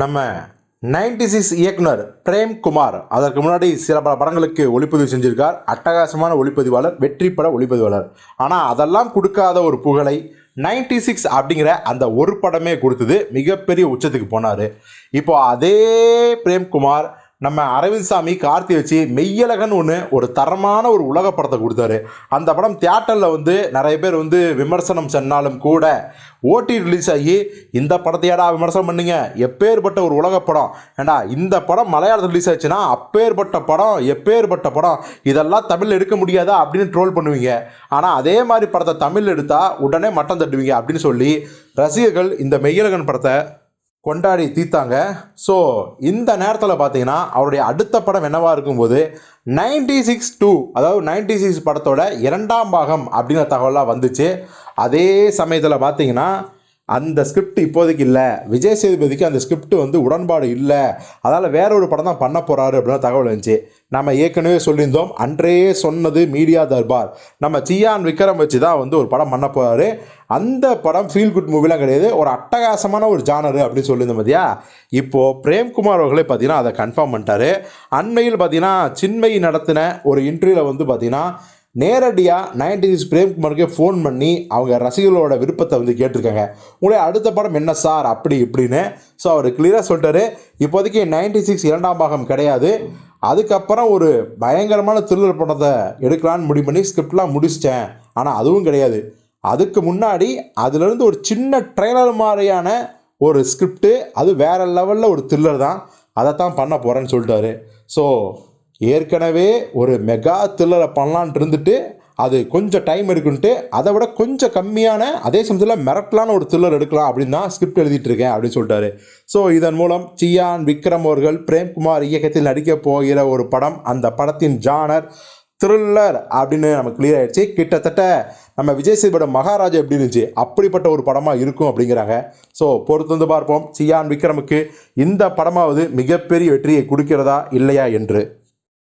நம்ம ninety six இயக்குனர் பிரேம்குமார். அதற்கு முன்னாடி சில பல படங்களுக்கு ஒளிப்பதிவு செஞ்சிருக்கார். அட்டகாசமான ஒளிப்பதிவாளர் வெற்றி பட ஒளிப்பதிவாளர். ஆனால் அதெல்லாம் கொடுக்காத ஒரு புகழை நைன்டி சிக்ஸ் அப்படிங்கிற அந்த ஒரு படமே கொடுத்தது மிகப்பெரிய உச்சத்துக்கு போனார். இப்போ அதே பிரேம்குமார் நம்ம அரவிந்த் சாமி கார்த்தி வச்சு மெய்யழகன் ஒன்று ஒரு தரமான ஒரு உலக படத்தை கொடுத்தாரு. அந்த படம் தியேட்டரில் வந்து நிறைய பேர் வந்து விமர்சனம் சொன்னாலும் கூட ஓட்டி ரிலீஸ் ஆகி இந்த படத்தையாடா விமர்சனம் பண்ணுங்க எப்பேற்பட்ட ஒரு உலக படம்? ஏண்டா இந்த படம் மலையாளத்தில் ரிலீஸ் ஆச்சுன்னா அப்பேற்பட்ட படம் எப்பேற்பட்ட படம்? இதெல்லாம் தமிழ் எடுக்க முடியாதா அப்படின்னு ட்ரோல் பண்ணுவீங்க. ஆனால் அதே மாதிரி படத்தை தமிழ் எடுத்தால் உடனே மட்டம் தட்டுவீங்க அப்படின்னு சொல்லி ரசிகர்கள் இந்த மெய்யழகன் படத்தை கொண்டாடி தீர்த்தாங்க. ஸோ இந்த நேரத்தில் பார்த்தீங்கன்னா அவருடைய அடுத்த படம் என்னவாக இருக்கும்போது நைன்டி சிக்ஸ் டூ அதாவது நைன்டி சிக்ஸ் படத்தோட இரண்டாம் பாகம் அப்படிங்கிற தகவலாக வந்துச்சு. அதே சமயத்தில் பார்த்தீங்கன்னா அந்த ஸ்கிரிப்ட் இப்போதைக்கு இல்லை. விஜய் சேதுபதிக்கு அந்த ஸ்கிரிப்ட் வந்து உடன்பாடு இல்லை. அதால் வேற ஒரு படம் தான் பண்ண போகிறாரு அப்படின்னு தகவல் இருந்துச்சு. நம்ம ஏற்கனவே சொல்லியிருந்தோம். அன்றையே சொன்னது மீடியா தர்பார். நம்ம சியான் விக்ரம் வச்சு தான் வந்து ஒரு படம் பண்ண போகிறாரு அந்த படம் ஃபீல் குட் மூவிலாம் கிடையாது. ஒரு அட்டகாசமான ஒரு ஜானரு அப்படின்னு சொல்லியிருந்தோம் பார்த்தியா இப்போது பிரேம்குமார் அவர்களே பார்த்தீங்கன்னா அதை கன்ஃபார்ம் பண்ணிட்டாரு. அண்மையில் பார்த்தீங்கன்னா சின்மை நடத்தின ஒரு இன்டர்வியூவில் வந்து பார்த்தீங்கன்னா நேரடியாக நைன்டி சிக்ஸ் பிரேம்குமாருக்கே ஃபோன் பண்ணி அவங்க ரசிகர்களோட விருப்பத்தை வந்து கேட்டிருக்காங்க. உங்களுடைய அடுத்த படம் என்ன சார்? அப்படி இப்படின்னு. ஸோ அவர் கிளியராக சொல்லிட்டாரு. இப்போதைக்கு நைன்டி சிக்ஸ் இரண்டாம் பாகம் கிடையாது. அதுக்கப்புறம் ஒரு பயங்கரமான த்ரில்லர் படத்தை எடுக்கலான்னு முடிவு பண்ணி ஸ்கிரிப்ட்லாம் முடிச்சிட்டேன். ஆனால் அதுவும் கிடையாது. அதுக்கு முன்னாடி அதுலேருந்து ஒரு சின்ன ட்ரெய்லர் மாதிரியான ஒரு ஸ்கிரிப்டு அது வேறு லெவலில் ஒரு த்ரில்லர் தான். அதை தான் பண்ண போகிறேன்னு சொல்லிட்டாரு. ஸோ ஏற்கனவே ஒரு மெகா த்ரில்லரை பண்ணலான்ட்டு இருந்துட்டு அது கொஞ்சம் டைம் எடுக்குன்ட்டு அதை விட கொஞ்சம் கம்மியான அதே சமயத்தில் மிரட்டலான ஒரு த்ரில்லர் எடுக்கலாம் அப்படின்னு தான் ஸ்கிரிப்ட் எழுதிட்டு இருக்கேன் அப்படின்னு சொல்லிட்டாரு. ஸோ இதன் மூலம் சியான் விக்ரம் அவர்கள் பிரேம்குமார் இயக்கத்தில் நடிக்கப் போகிற ஒரு படம் அந்த படத்தின் ஜானர் த்ரில்லர் அப்படின்னு நமக்கு கிளியர் ஆகிடுச்சு கிட்டத்தட்ட நம்ம விஜய் சேதுபட மகாராஜா எப்படி இருந்துச்சு அப்படிப்பட்ட ஒரு படமாக இருக்கும் அப்படிங்கிறாங்க. ஸோ பொறுத்து வந்து பார்ப்போம். சியான் விக்ரமுக்கு இந்த படமாவது மிகப்பெரிய வெற்றியை கொடுக்கிறதா இல்லையா என்று.